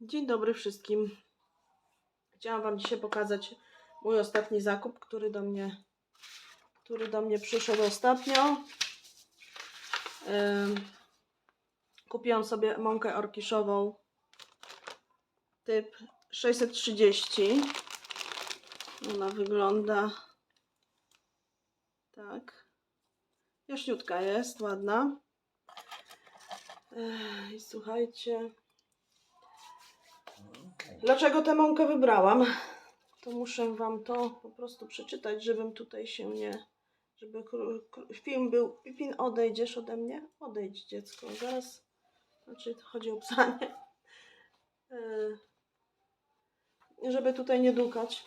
Dzień dobry wszystkim. Chciałam Wam dzisiaj pokazać mój ostatni zakup, który do mnie, który do mnie przyszedł ostatnio. Kupiłam sobie mąkę orkiszową typ 630. Ona wygląda tak. Jaśniutka jest, ładna. I słuchajcie, Dlaczego tę mąkę wybrałam? To muszę Wam to po prostu przeczytać, żebym tutaj się nie. Żeby film był. Pipin, odejdziesz ode mnie? Odejdź, dziecko. Zaraz. Znaczy, to chodzi o psanie. Yy, Żeby tutaj nie dukać.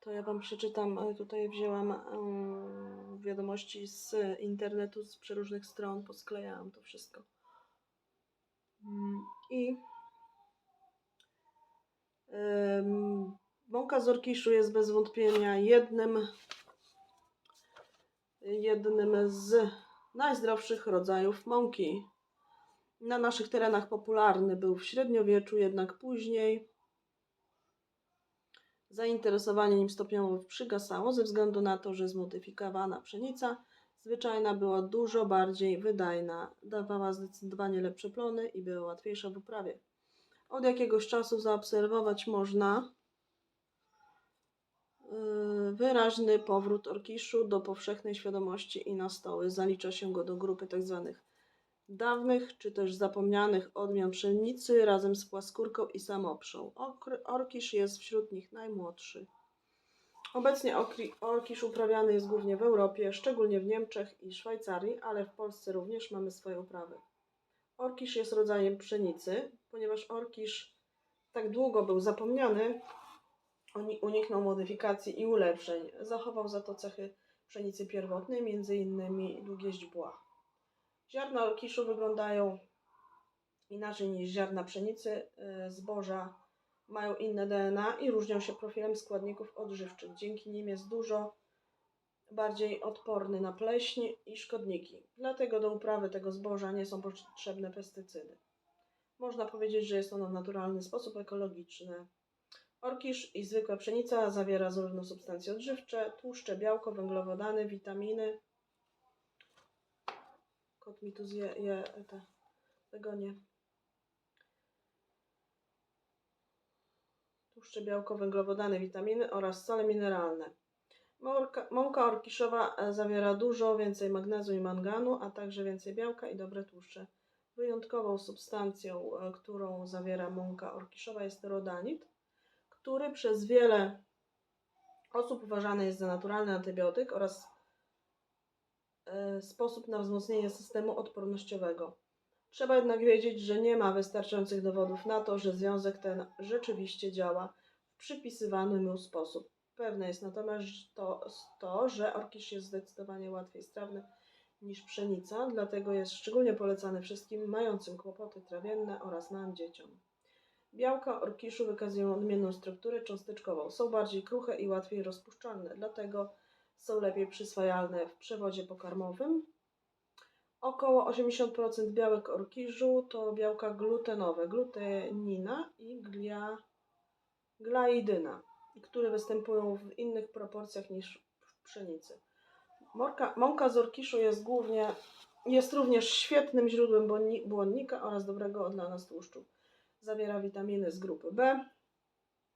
To ja Wam przeczytam. e, Tutaj wzięłam yy, wiadomości z internetu, z przeróżnych stron. Posklejałam to wszystko. Mm, I Mąka z orkiszu jest bez wątpienia jednym, jednym z najzdrowszych rodzajów mąki. Na naszych terenach popularny był w średniowieczu, jednak później zainteresowanie nim stopniowo przygasało ze względu na to, że zmodyfikowana pszenica zwyczajna była dużo bardziej wydajna, dawała zdecydowanie lepsze plony i była łatwiejsza w uprawie. Od jakiegoś czasu zaobserwować można yy, wyraźny powrót orkiszu do powszechnej świadomości i na stoły. Zalicza się go do grupy tzw. dawnych czy też zapomnianych odmian pszenicy razem z płaskórką i samoprzą. Orkisz jest wśród nich najmłodszy. Obecnie orkisz uprawiany jest głównie w Europie, szczególnie w Niemczech i Szwajcarii, ale w Polsce również mamy swoje uprawy. Orkisz jest rodzajem pszenicy, ponieważ orkisz tak długo był zapomniany, uniknął modyfikacji i ulepszeń. Zachował za to cechy pszenicy pierwotnej, m.in. długie źdźbła. Ziarna orkiszu wyglądają inaczej niż ziarna pszenicy. e, Zboża mają inne DNA i różnią się profilem składników odżywczych. Dzięki nim jest dużo bardziej odporny na pleśń i szkodniki. Dlatego do uprawy tego zboża nie są potrzebne pestycydy. Można powiedzieć, że jest ono w naturalny sposób ekologiczny. Orkisz i zwykła pszenica zawiera zarówno substancje odżywcze, tłuszcze, białko, węglowodany, witaminy. Kot mi tu zje je te, tego nie. Tłuszcze, białko, węglowodany, witaminy oraz sole mineralne. Mąka, orkiszowa e, zawiera dużo więcej magnezu i manganu, a także więcej białka i dobre tłuszcze. Wyjątkową substancją, e, którą zawiera mąka orkiszowa jest rodanit, który przez wiele osób uważany jest za naturalny antybiotyk oraz e, sposób na wzmocnienie systemu odpornościowego. Trzeba jednak wiedzieć, że nie ma wystarczających dowodów na to, że związek ten rzeczywiście działa w przypisywany mu sposób. Pewne jest natomiast to, to, że orkisz jest zdecydowanie łatwiej strawny niż pszenica, dlatego jest szczególnie polecany wszystkim mającym kłopoty trawienne oraz małym dzieciom. Białka orkiszu wykazują odmienną strukturę cząsteczkową. Są bardziej kruche i łatwiej rozpuszczalne, dlatego są lepiej przyswajalne w przewodzie pokarmowym. Około 80% białek orkiżu to białka glutenowe, glutenina i glia, glaidyna, które występują w innych proporcjach niż w pszenicy. Morka, mąka z orkiszu jest głównie jest również świetnym źródłem błonni- błonnika oraz dobrego dla nas tłuszczu. Zawiera witaminy z grupy B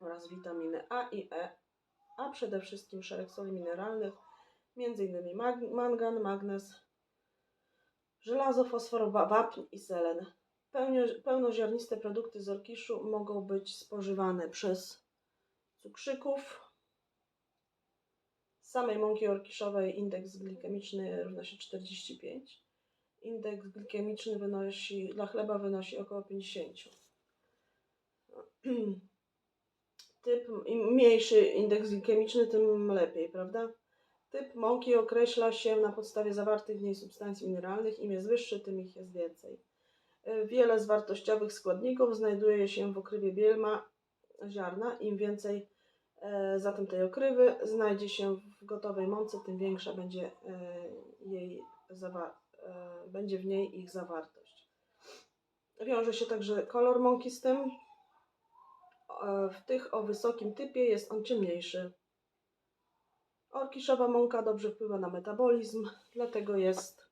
oraz witaminy A i E, a przede wszystkim szereg soli mineralnych, m.in. mangan, magnez, żelazo, fosfor, wa- wapń i selen. Pełnoziarniste produkty z orkiszu mogą być spożywane przez cukrzyków. Samej mąki orkiszowej indeks glikemiczny równa się 45. Indeks glikemiczny wynosi, dla chleba wynosi około 50. Typ, im mniejszy indeks glikemiczny, tym lepiej, prawda? Typ mąki określa się na podstawie zawartych w niej substancji mineralnych. Im jest wyższy, tym ich jest więcej. Wiele z wartościowych składników znajduje się w okrywie bielma ziarna. Im więcej e, zatem tej okrywy znajdzie się w gotowej mące, tym większa będzie, e, jej e, będzie w niej ich zawartość. wiąże się także kolor mąki z tym. W tych o wysokim typie jest on ciemniejszy. Orkiszowa mąka dobrze wpływa na metabolizm, dlatego jest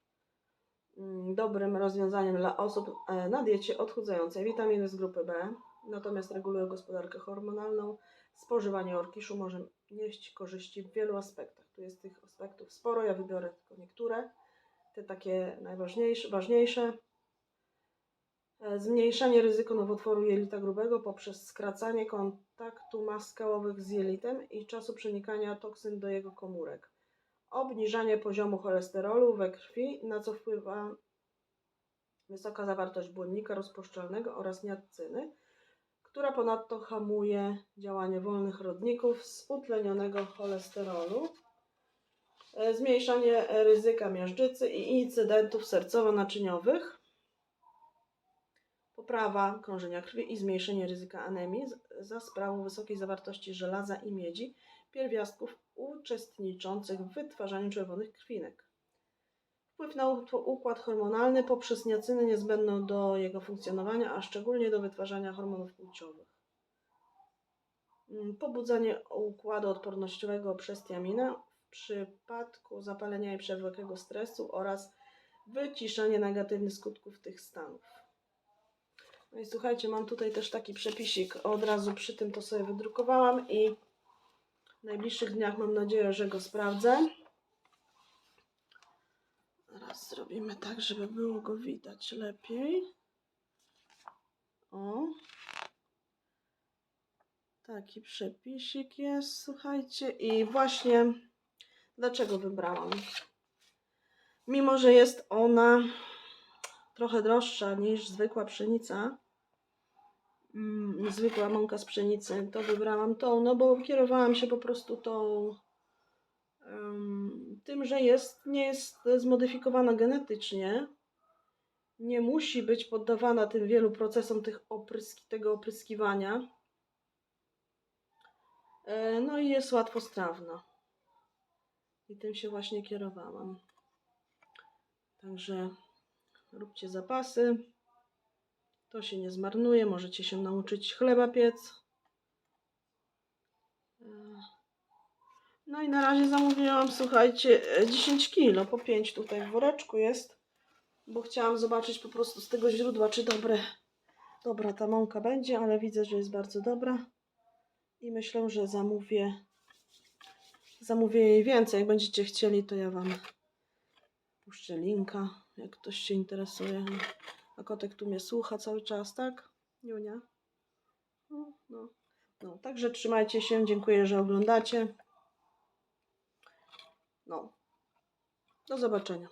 mm, dobrym rozwiązaniem dla osób na diecie odchudzającej. Witaminy z grupy B, natomiast reguluje gospodarkę hormonalną. Spożywanie orkiszu może nieść korzyści w wielu aspektach. Tu jest tych aspektów sporo, ja wybiorę tylko niektóre, te takie najważniejsze. Ważniejsze. E, Zmniejszanie ryzyka nowotworu jelita grubego poprzez skracanie kontaktu mas skałowych z jelitem i czasu przenikania toksyn do jego komórek. Obniżanie poziomu cholesterolu we krwi, na co wpływa wysoka zawartość błonnika rozpuszczalnego oraz niacyny, która ponadto hamuje działanie wolnych rodników z utlenionego cholesterolu. E, Zmniejszanie ryzyka miażdżycy i incydentów sercowo-naczyniowych poprawa krążenia krwi i zmniejszenie ryzyka anemii za sprawą wysokiej zawartości żelaza i miedzi, pierwiastków uczestniczących w wytwarzaniu czerwonych krwinek. Wpływ na układ hormonalny poprzez niacynę niezbędną do jego funkcjonowania, a szczególnie do wytwarzania hormonów płciowych. Mm, Pobudzanie układu odpornościowego przez tiaminę w przypadku zapalenia i przewlekłego stresu oraz wyciszanie negatywnych skutków tych stanów. No i słuchajcie, mam tutaj też taki przepisik. Od razu przy tym to sobie wydrukowałam i w najbliższych dniach mam nadzieję, że go sprawdzę. Teraz zrobimy tak, żeby było go widać lepiej. O. Taki przepisik jest, słuchajcie. I właśnie dlaczego wybrałam? Mimo, że jest ona trochę droższa niż zwykła pszenica, mm, zwykła mąka z pszenicy, to wybrałam tą, no bo kierowałam się po prostu tą em, tym, że jest, nie jest zmodyfikowana genetycznie, nie musi być poddawana tym wielu procesom tych opryski, tego opryskiwania. E, No i jest łatwostrawna. I tym się właśnie kierowałam. Także róbcie zapasy. To się nie zmarnuje. Możecie się nauczyć chleba piec. E, No i na razie zamówiłam, słuchajcie, e, 10 kilo, po 5 tutaj w woreczku jest, bo chciałam zobaczyć po prostu z tego źródła, czy dobre, dobra ta mąka będzie, ale widzę, że jest bardzo dobra i myślę, że zamówię, zamówię jej więcej. Jak będziecie chcieli, to ja Wam puszczę linka, jak ktoś się interesuje. A kotek tu mnie słucha cały czas, tak? Junia? No, no. no także trzymajcie się, dziękuję, że oglądacie. No, do zobaczenia.